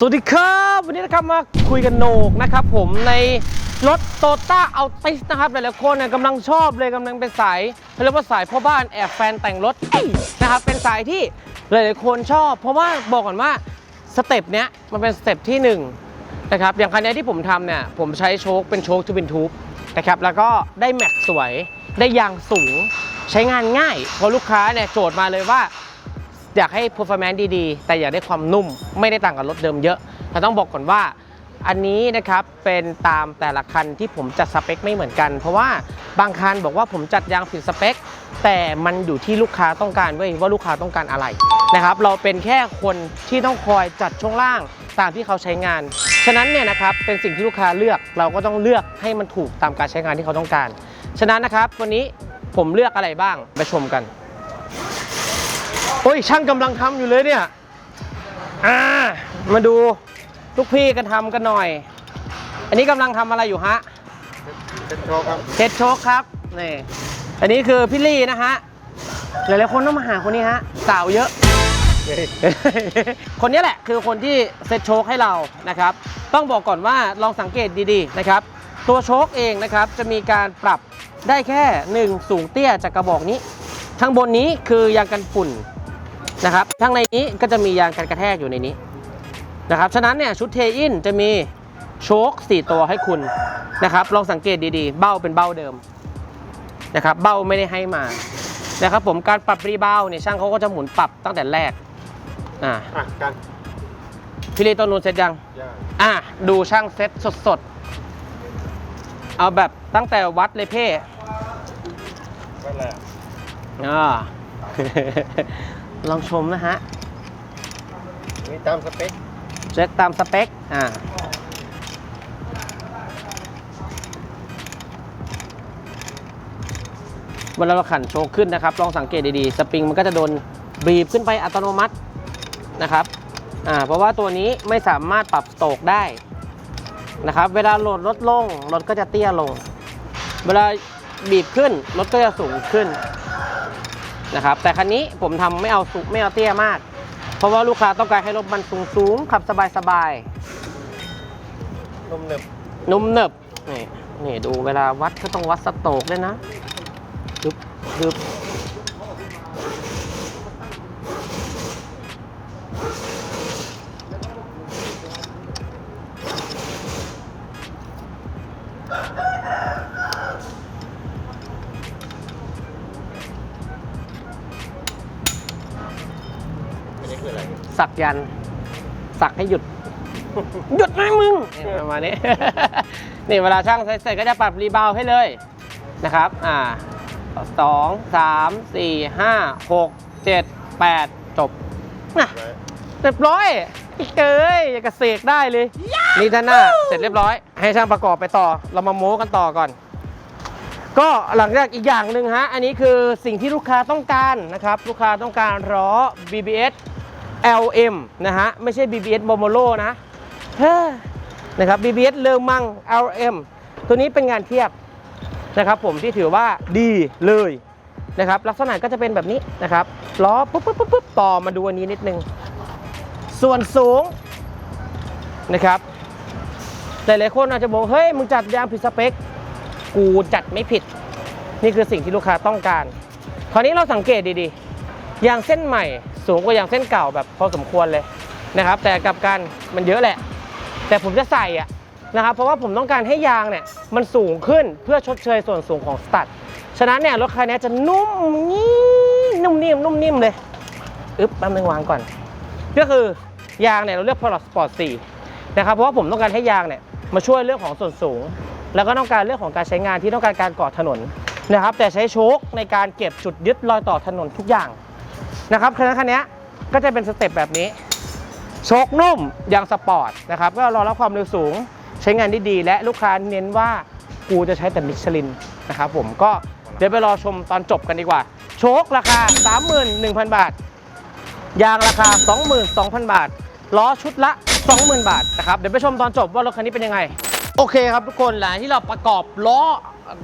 สวัสดีครับ วันนี้นะครับมาคุยกันโหนกนะครับผมในรถโตต้าเอัลติสนะครับหลายๆคนเนี่ยกำลังชอบเลยกำลังเป็นสายเรียกว่าสายพ่อบ้านแอบแฟนแต่งรถนะครับเป็นสายที่หลายๆคนชอบ เพราะว่าบอกก่อนว่าสเต็ปเนี้ยมันเป็นสเต็ปที่หนึ่งนะครับอย่างคันนี้ที่ผมทำเนี่ยผมใช้โชคเป็นโชคทูบินทูบนะครับแล้วก็ได้แม็กสวยได้ยางสูงใช้งานง่ายเพราะลูกค้าเนี่ยโจทย์มาเลยว่า อยากให้ performance ดีๆ แต่อยากได้ความนุ่มไม่ได้ต่างกับรถเดิมเยอะแต่ต้องบอกก่อนว่าอันนี้นะครับเป็นตามแต่ละคันที่ผมจัดสเปคไม่เหมือนกัน เพราะว่าบางคันบอกว่าผมจัดยางผิดสเปค แต่มันอยู่ที่ลูกค้าต้องการเว้ยว่าลูกค้าต้องการอะไรนะครับเราเป็นแค่คนที่ต้องคอยจัดช่วงล่างตามที่เขาใช้งาน ฉะนั้นเนี่ยนะครับเป็นสิ่งที่ลูกค้าเลือกเราก็ต้องเลือกให้มันถูกตามการใช้งานที่เขาต้องการ ฉะนั้นนะครับวันนี้ผมเลือกอะไรบ้างไปชมกัน อ้ยช่างกำลังทำอยู่เลยเนี่ยอ่ามาดูลูกพี่กันทำกันหน่อย อันนี้กำลังทำอะไรอยู่ฮะเป็นโชว์ครับเช็ดโชคครับนี่อันนี้คือพี่ลี่นะฮะหลายๆคนต้องมาหาคนนี้ฮะสาวเยอะ คนนี้แหละคือคนที่เซ็ตโชคให้เรานะครับ ต้องบอกก่อนว่าลองสังเกตดีๆนะครับ ตัวโชคเองนะครับจะมีการปรับได้แค่ 1 สูงเตี้ยจากกระบอกนี้ ข้างบนนี้คือ ยางกันฝุ่น นะครับข้างในนี้ก็จะมียางกันกระแทกอยู่ในนี้นะครับฉะนั้นเนี่ยชุดเทอินจะมีโชค4 ตัวให้คุณนะครับลองสังเกตดีๆ เบ้าเป็นเบ้าเดิมนะครับเบ้าไม่ได้ให้มานะครับผมการปรับรีบาวเนี่ยช่างเขาก็จะหมุนปรับตั้งแต่แรกอ่าอะกันพี่ลีต้นนูนเสร็จยังย่างอะดูช่างเซ็ตสดๆ เอาแบบตั้งแต่วัดเลยเพ่ก็แหละอ่า ลองชมนะฮะนี่ตามสเปคเช็คตามสเปคอ่าเวลาเราขันโชว์ขึ้นนะครับ ลองสังเกตดีๆ สปริงมันก็จะโดนบีบขึ้นไปอัตโนมัตินะครับอ่าเพราะว่าตัวนี้ไม่สามารถปรับสโตรกได้นะครับ เวลาโหลดลดลง รถก็จะเตี้ยลง เวลาบีบขึ้น รถก็จะสูงขึ้น นะครับแต่คันนี้ผมทำไม่เอาสูงไม่เอาเตี้ยมาก เพราะว่าลูกค้าต้องการให้รถมันสูงสูงๆขับสบายสบายนุ่มหนึบๆนุ่มเนิบนี่นี่ดูเวลาวัดก็ต้องวัดสโตรกด้วยนะดึบดึบ สักยัน สักให้หยุด หยุดนะมึงประมาณนี้ นี่เวลาช่างเสร็จก็จะปรับรีบาวให้เลยนะครับ อ่าสองสามสี่ห้าหกเจ็ดแปดจบนะเรียบร้อยเกยอยากกระเสกได้เลย นี่ท่านหน้าเสร็จเรียบร้อย ให้ช่างประกอบไปต่อ เรามาโม้กันต่อก่อน ก็หลังจากอีกอย่างหนึ่งฮะ อันนี้คือสิ่งที่ลูกค้าต้องการนะครับ ลูกค้าต้องการล้อ BBS LM นะฮะ ไม่ใช่ BBS b o m o l o นะนะครับ BBS เลอมัง LM ตัวนี้เป็นงานเทียบนะครับผมที่ถือว่าดีเลยนะครับลักษณะก็จะเป็นแบบนี้นะครับล้อปุ๊บปุ๊บปุ๊บปุ๊บต่อมาดูอันนี้นิดนึง ส่วนสูงนะครับหลายๆคนอาจจะบอกเฮ้ยมึงจัดยางผิดสเปค กูจัดไม่ผิด นี่คือสิ่งที่ลูกค้าต้องการ คราวนี้เราสังเกตดีๆ ยางเส้นใหม่ สูงกว่ายางเส้นเก่าแบบพอสมควรเลยนะครับ แต่กับกันมันเยอะแหละ แต่ผมจะใส่อะนะครับ เพราะว่าผมต้องการให้ยางเนี่ยมันสูงขึ้นเพื่อชดเชยส่วนสูงของสตัดฉะนั้นเนี่ยรถคันนี้จะนุ่มนี่นุ่มนิ่มนุ่มนิ่มเลยอึ๊บแป๊บนึงวางก่อน ก็คือยางเนี่ยเราเลือก Product Sport 4นะครับเพราะว่าผมต้องการให้ยางเนี่ยมาช่วยเรื่องของส่วนสูง แล้วก็ต้องการเรื่องของการใช้งานที่ต้องการการก่อถนนนะครับแต่ใช้โชคในการเก็บจุดยึดรอยต่อถนนทุกอย่าง นะครับคันนั้นคันนี้ก็จะเป็นสเต็ปแบบนี้โชคนุ่มยางสปอร์ตนะครับก็รอรับความเร็วสูงใช้งานได้ดี และลูกค้าเน้นว่ากูจะใช้แต่มิชลินนะครับผมก็เดี๋ยวไปรอชมตอนจบกันดีกว่า โชคราคา 31,000 บาท ยางราคา 22,000 บาทล้อชุดละ 20,000 บาทนะครับเดี๋ยวไปชมตอนจบว่ารถคันนี้เป็นยังไง โอเคครับทุกคนหลังที่เราประกอบล้อ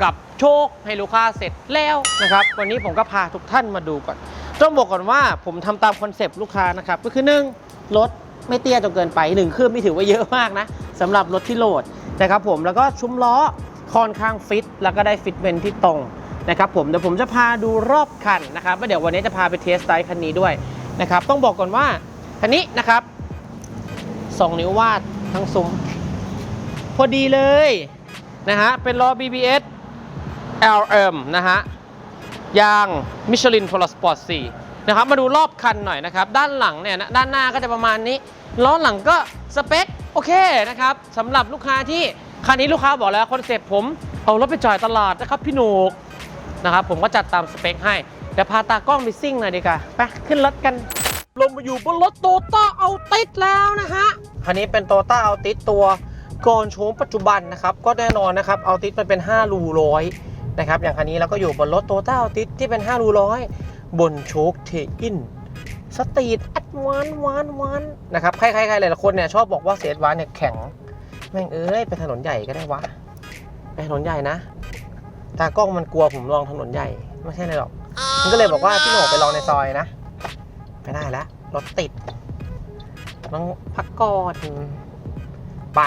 กับโชคให้ลูกค้าเสร็จแล้วนะครับ วันนี้ผมก็พาทุกท่านมาดูก่อน ต้องบอกก่อนว่าผมทำตามคอนเซปต์ลูกค้านะครับ ก็คือ1รถไม่เตี้ยจนเกินไปหนึ่งคืบไม่ถือว่าเยอะมากนะสำหรับรถที่โหลดนะครับผมแล้วก็ชุ้มล้อค่อนข้างฟิต แล้วก็ได้ฟิตเมนที่ตรงนะครับผมเดี๋ยวผมจะพาดูรอบคันนะครับแล้วเดี๋ยววันนี้จะพาไปเทสไดร์คันนี้ด้วยนะครับต้องบอกก่อนว่าคันนี้นะครับสองนิ้ววาดทั้งซุ้มพอดีเลยนะฮะเป็นล้อ BBS LM นะฮะ ยางมิชลินพลสปอร์ต4นะครับ มาดูรอบคันหน่อยนะครับ ด้านหลังเนี่ยนะด้านหน้าก็จะประมาณนี้ ล้อหลังก็สเปคโอเคนะครับสำหรับลูกค้าที่คันนี้ลูกค้าบอกแล้วคอนเซ็ปต์ผมเอารถไปจ่ายตลาดนะครับพี่หนูกนะครับผมก็จัดตามสเปคให้เดี๋ยวพาตากล้องไปซิ่งหน่อยดีกว่าไปขึ้นรถกัน ลงมาอยู่บนรถโตต้าเอาติดแล้วนะฮะคันนี้เป็นโตต้าเอาติดตัวก่อนโฉมปัจจุบันนะครับ ก็แน่นอนนะครับเอาติดมันเป็น 5 รูร้อย นะครับอย่างคันนี้เราก็อยู่บนรถโตต้าติดที่เป็น5รูร้อยบนโชคเทอินสตรีทอัดวานวานวานนะครับใครๆหลายๆคนเนี่ยชอบบอกว่าเซตวานเนี่ยแข็ง แม่งเอ้ยไปถนนใหญ่ก็ได้วะไปถนนใหญ่นะตากล้องมันกลัวผมลองถนนใหญ่ไม่ใช่เลยหรอกมันก็เลยบอกว่าพี่หนกไปลองในซอยนะไม่ได้แล้วรถติดต้องพักก่อนไป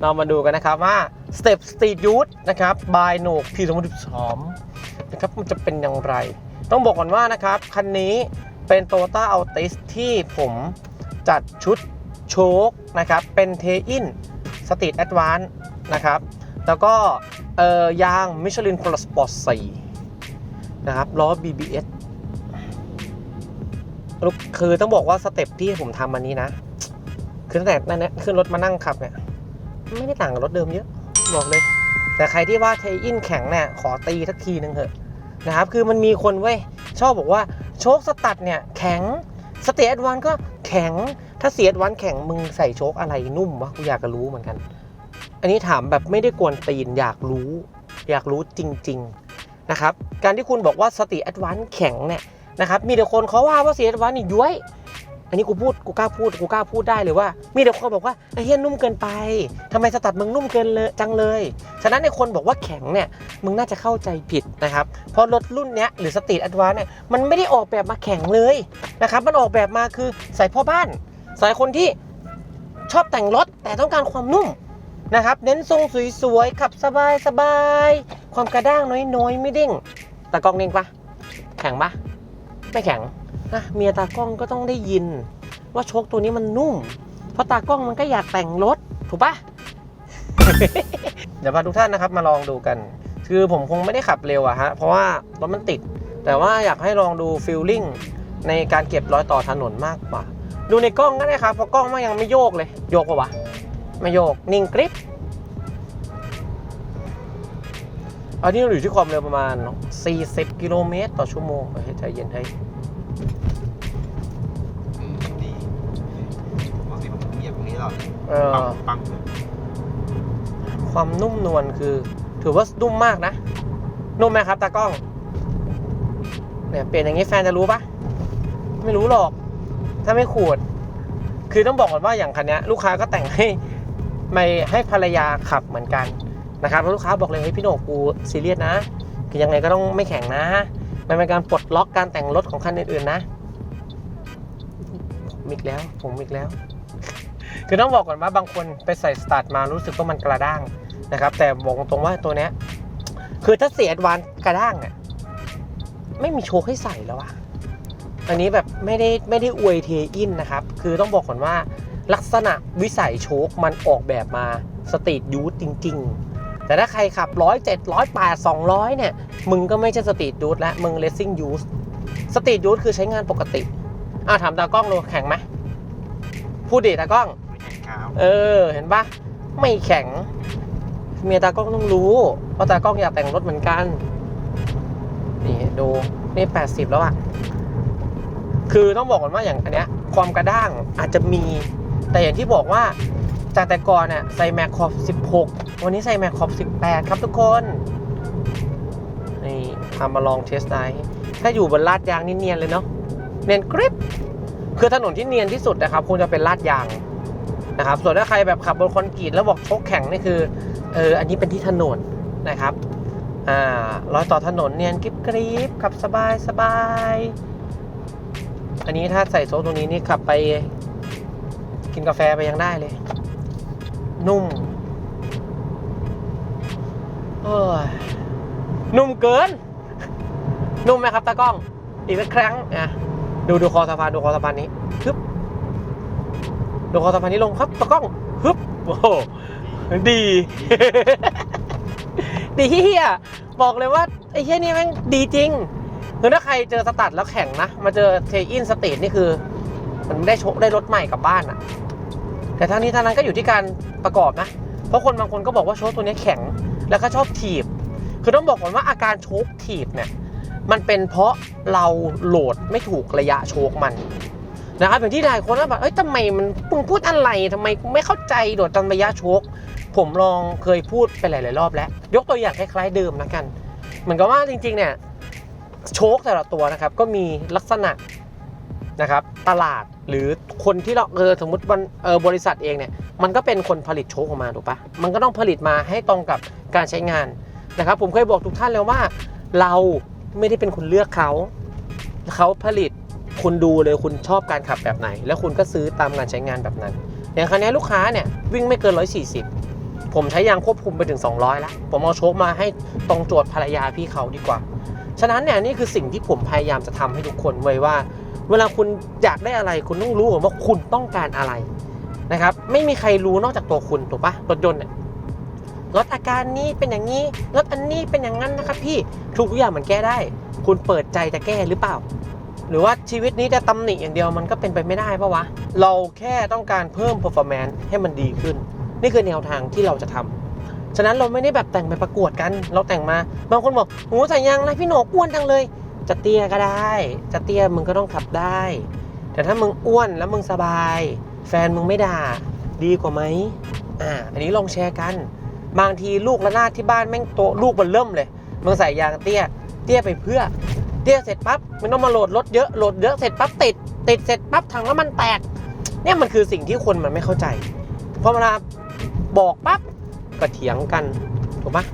เรามาดูกันนะครับว่า Step Street Youth นะครับ by โหนกพีสมุทรสอมนะครับมันจะเป็นอย่างไร ต้องบอกก่อนว่านะครับ คันนี้เป็น Toyota Altis ที่ผมจัดชุดโชคนะครับ เป็นเทอินสตรีทแอดวานนะครับ แล้วก็เอ่อยาง Michelin Pro Sport 4นะครับล้อ BBS ลูกคือต้องบอกว่าสเต็ปที่ผมทำอันนี้นะ คือตั้งแต่นั่นนี่ยขึ้นรถมานั่งขับเนี่ย ไม่ได้ต่างกับรถเดิมเยอะ บอกเลย แต่ใครที่ว่าเทอินแข็งเนี่ยขอตีสักทีนึงเถอะนะครับ คือมันมีคนเว้ยชอบบอกว่าโชคสตัดเนี่ยแข็งสเตทวันก็แข็งถ้าเสียดวันแข็งมึงใส่โชคอะไรนุ่มวะกูอยากจะรู้เหมือนกัน อันนี้ถามแบบไม่ได้กวนตีนอยากรู้ อยากรู้จริง ๆนะครับ การที่คุณบอกว่าสติแอดวานแข็งเนี่ยนะครับมีแต่คนเขาว่าว่าสติแอดวานนี่ย้วย อันนี้กูพูดกูกล้าพูดกูกล้าพูดได้เลยว่า มีแต่คนบอกว่าไอ้เฮียนุ่มเกินไปทำไมสตัดมึงนุ่มเกินเลยจังเลยฉะนั้นในคนบอกว่าแข็งเนี่ยมึงน่าจะเข้าใจผิดนะครับเพราะรถรุ่นเนี้ยหรือสตรีทแอดวานเนี่ยมันไม่ได้ออกแบบมาแข็งเลยนะครับมันออกแบบมาคือใส่พ่อบ้านใส่คนที่ชอบแต่งรถแต่ต้องการความนุ่มนะครับเน้นทรงสวยๆขับสบายสบายๆความกระด้างน้อยๆไม่เด้งแตากองเด้งปะแข็งปะไม่แข็ง นะเมียตากล้องก็ต้องได้ยิน ว่าโชคตัวนี้มันนุ่ม เพราะตากล้องมันก็อยากแต่งรถถูกปะเดี๋ยวพาทุกท่านนะครับมาลองดูกัน คือผมคงไม่ได้ขับเร็วอะฮะเพราะว่ารถมันติด แต่ว่าอยากให้ลองดูฟิลลิ่งในการเก็บรอยต่อถนนมากกว่า ดูในกล้องก็ได้ครับเพราะกล้องมันยังไม่โยกเลย โยกปะวะไม่โยกนิ่งกริปอันนี้เราอยู่ที่ความเร็วประมาณ 40 กิโลเมตรต่อชั่วโมงเฮ้ยใจเย็นให้ เออ ปังปังความนุ่มนวลคือ ถือว่านุ่มมากนะ นุ่มไหมครับตากล้อง เนี่ยเปลี่ยนอย่างนี้แฟนจะรู้ปะไม่รู้หรอก ถ้าไม่ขูด คือต้องบอกก่อนว่าอย่างคันเนี้ยลูกค้าก็แต่งให้ไม่ให้ภรรยาขับเหมือนกันนะครับแล้วลูกค้าบอกเลยเฮ้ยพี่โหนกกูซีเรียสนะ คือยังไงก็ต้องไม่แข็งนะ มันเป็นการปลดล็อกการแต่งรถของคันอื่นๆนะ ผมอีกแล้ว ผมอีกแล้ว คือต้องบอกก่อนว่าบางคนไปใส่สตาร์ทมารู้สึกว่ามันกระด้างนะครับ แต่บอกตรงๆว่าตัวเนี้ยคือถ้าเสียดวานกระด้างอะไม่มีโชว์ให้ใส่แล้วอะอันนี้แบบไม่ได้ไม่ได้อวยเทอินนะครับ คือต้องบอกก่อนว่าลักษณะวิสัยโชคมันออกแบบมาสตรีทยูทจริง ๆ แต่ถ้าใครขับร้อยเจ็ดร้อยแปดสองร้อยเนี่ย มึงก็ไม่ใช่สตรีทยูทแล้วมึงเลสซิ่งยูสสตรีทยูทคือใช้งานปกติ อะถามตากล้องดูแข็งไหมพูดดิตากล้อง เออ เห็นปะไม่แข็ง เมียตากล้องต้องรู้ว่าตากล้องอยากแต่งรถเหมือนกัน นี่ดู นี่80แล้วอะคือต้องบอกก่อนว่าอย่างอันเนี้ย ความกระด้างอาจจะมี แต่อย่างที่บอกว่าจากแต่ก่อนเนี่ยใส่แม็กขอบ16 วันนี้ใส่แม็กขอบ18 ครับทุกคน นี่ทำมาลองเทสไดร์ถ้าอยู่บนลาดยางนี่เนียนเลยเนาะ เนียนกริปคือถนนที่เนียนที่สุดนะครับคงจะเป็นลาดยาง นะครับส่วนถ้าใครแบบขับบนคอนกรีตแล้วบอกชคแข็งนี่คือเอออันนี้เป็นที่ถนนนะครับอ่ารอยต่อถนนเนียนกริบกริบขับสบายสบายอันนี้ถ้าใส่โซ่ตรงนี้นี่ขับไป กินกาแฟไปยังได้เลย นุ่มเอ้ยนุ่มเกิน นุ่มไหมครับตากล้อง อีกสักครั้งอะดูดูคอสะพานดูคอสะพานนี้ฮึบ ดูคอสะพานนี้ลงครับตากล้องฮึบโอ้โหดี ดีเฮียบอกเลยว่าไอ้เฮียนี่แม่งดีจริงคือถ้าใครเจอสตัดแล้วแข่งนะ มาเจอเทอินสเตทนี่คือ มันได้โชคได้รถใหม่กลับบ้านอะแต่ทั้งนี้ทั้งนั้นก็อยู่ที่การประกอบนะ เพราะคนบางคนก็บอกว่าโชคตัวนี้แข็ง แล้วก็ชอบถีบ คือต้องบอกก่อนว่าอาการโชคถีบเนี่ย มันเป็นเพราะเราโหลดไม่ถูกระยะโชคมัน นะครับอย่างที่หลายคนว่าแบบเอ้ยทำไมมันมึงพูดอะไรทำไมไม่เข้าใจโดดตอนระยะโชคผมลองเคยพูดไปหลาย ๆ รอบแล้ว ยกตัวอย่างคล้าย ๆ เดิมนะกัน เหมือนกับว่าจริง ๆ เนี่ยโชคแต่ละตัวนะครับก็มีลักษณะนะครับตลาดหรือคนที่เราเออสมมติวันเออบริษัทเองเนี่ยมันก็เป็นคนผลิตโชคออกมาถูกปะมันก็ต้องผลิตมาให้ตรงกับการใช้งานนะครับ ผมเคยบอกทุกท่านแล้วว่า เราไม่ได้เป็นคนเลือกเขา เขาผลิต คุณดูเลยคุณชอบการขับแบบไหน แล้วคุณก็ซื้อตามการใช้งานแบบนั้น อย่างคันนี้ลูกค้าเนี่ยวิ่งไม่เกิน 140 ผมใช้ยางควบคุมไปถึง 200 แล้ว ผมเอาโชคมาให้ตรงโจทย์ภรรยาพี่เขาดีกว่า ฉะนั้นเนี่ยนี่คือสิ่งที่ผมพยายามจะทำให้ทุกคนไว้ว่า เวลาคุณอยากได้อะไรคุณต้องรู้ว่าคุณต้องการอะไรนะครับไม่มีใครรู้นอกจากตัวคุณถูกปะรถยนต์เนี่ยรถอาการนี้เป็นอย่างนี้รถอันนี้เป็นอย่างนั้นนะครับพี่ทุกอย่างมันแก้ได้ คุณเปิดใจจะแก้หรือเปล่า หรือว่าชีวิตนี้จะตำหนิอย่างเดียวมันก็เป็นไปไม่ได้ปะวะ เราแค่ต้องการเพิ่ม performance ให้มันดีขึ้น นี่คือแนวทางที่เราจะทำฉะนั้นเราไม่ได้แบบแต่งไปประกวดกัน เราแต่งมา บางคนบอกโอ้ใส่ยางอะพี่โหนกอ้วนจังเลย จะเตี้ยก็ได้ จะเตี้ยมึงก็ต้องขับได้ แต่ถ้ามึงอ้วนแล้วมึงสบาย แฟนมึงไม่ด่า ดีกว่าไหมอ่า อันนี้ลองแชร์กัน บางทีลูกระนาดที่บ้านแม่งโตลูกมันเริ่มเลย มึงใส่ยางเตี้ย เตี้ยไปเพื่อ เตี้ยเสร็จปั๊บมันต้องมาโหลดรถเยอะโหลดเยอะเสร็จปั๊บติด ติดเสร็จปั๊บถังน้ำมันแตก เนี่ยมันคือสิ่งที่คนมันไม่เข้าใจพอเวลาบอกปั๊บก็เถียงกันถูกปะ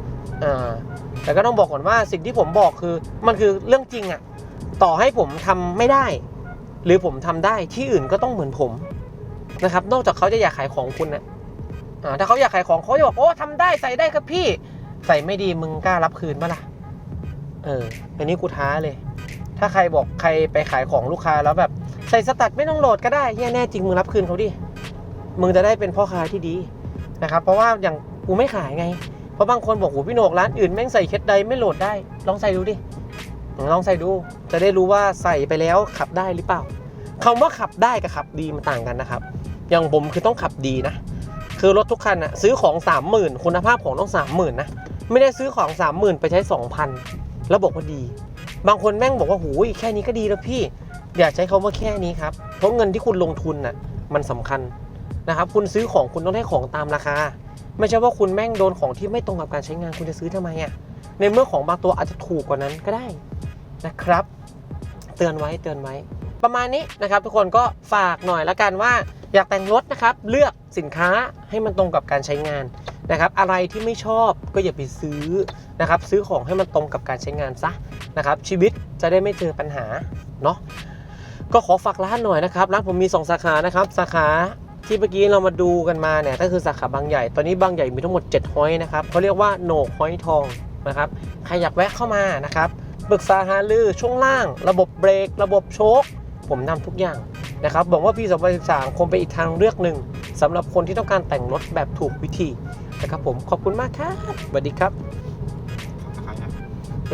อ่าแต่ก็ต้องบอกก่อนว่าสิ่งที่ผมบอกคือมันคือเรื่องจริงอะต่อให้ผมทำไม่ได้ หรือผมทำได้ที่อื่นก็ต้องเหมือนผมนะครับ นอกจากเขาจะอยากขายของคุณนะอ่าถ้าเขาอยากขายของเขาจะบอกโอ้ทำได้ใส่ได้ครับพี่ ใส่ไม่ดีมึงกล้ารับคืนปะล่ะ เอออันนี้กูท้าเลย ถ้าใครบอกใครไปขายของลูกค้าแล้วแบบใส่สตัดไม่ต้องโหลดก็ได้เฮียแน่จริงมึงรับคืนเขาดิ มึงจะได้เป็นพ่อค้าที่ดีนะครับ เพราะว่าอย่างกูไม่ขายไง เพราะบางคนบอกโหพี่โหนกร้านอื่นแม่งใส่เคสใดไม่โหลดได้ ลองใส่ดูดิ ลองใส่ดู จะได้รู้ว่าใส่ไปแล้วขับได้หรือเปล่าคำว่าขับได้กับขับดีมันต่างกันนะครับ อย่างผมคือต้องขับดีนะ คือรถทุกคันอะซื้อของ 30,000 คุณภาพของต้อง 30,000นะ ไม่ได้ซื้อของ 30,000 ไปใช้ 2,000 แล้วบอกว่าดี บางคนแม่งบอกว่าหูยแค่นี้ก็ดีแล้วพี่ อย่าใช้คาว่าแค่นี้ครับ เพราะเงินที่คุณลงทุนน่ะมันสำคัญนะครับ คุณซื้อของคุณต้องได้ของตามราคา ไม่ใช่ว่าคุณแม่งโดนของที่ไม่ตรงกับการใช้งานคุณจะซื้อทำไมอะ่ะ ในเมื่อของบางตัวอาจจะถูกกว่านั้นก็ได้นะครับ เตือนไว้เตือนไว้ ประมาณนี้นะครับ ทุกคนก็ฝากหน่อยละกันว่า อยากแต่งรถนะครับ เลือกสินค้าให้มันตรงกับการใช้งานนะครับ อะไรที่ไม่ชอบก็อย่าไปซื้อ นะครับซื้อของให้มันตรงกับการใช้งานซะนะครับชีวิตจะได้ไม่เจอปัญหาเนาะก็ขอฝากร้านหน่อยนะครับร้านผมมี 2 สาขานะครับสาขาที่เมื่อกี้เรามาดูกันมาเนี่ยก็คือสาขาบางใหญ่ ตอนนี้บางใหญ่มีทั้งหมด7ห้อยนะครับเขาเรียกว่าโหนกห้อยทองนะครับใครอยากแวะเข้ามานะครับปรึกษาหารือช่วงล่าง ระบบเบรก ระบบโชคผมนำทุกอย่างนะครับบอกว่าปี2013คงเป็นอีกทางเลือกหนึ่งสำหรับคนที่ต้องการแต่งรถแบบถูกวิธีนะครับผมขอบคุณมากครับสวัสดีครับ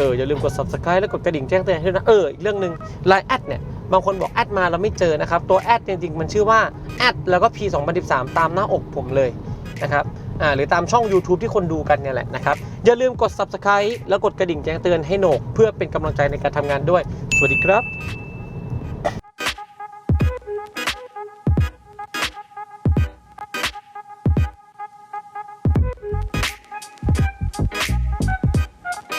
อออย่าลืมกด subscribe แล้วกดกระดิ่งแจ้งเตือนด้วยนะ เอออีกเรื่องหนึ่ง Line แอดเนี่ยบางคนบอกแอดมาเราไม่เจอนะครับ ตัวแอดจริงๆมันชื่อว่าแอดแล้วก็ P 2013ตามหน้าอกผมเลยนะครับอ่าหรือตามช่อง YouTube ที่คนดูกันเนี่ยแหละนะครับ อย่าลืมกด subscribe แล้วกดกระดิ่งแจ้งเตือนให้โหนก เพื่อเป็นกำลังใจในการทำงานด้วย สวัสดีครับ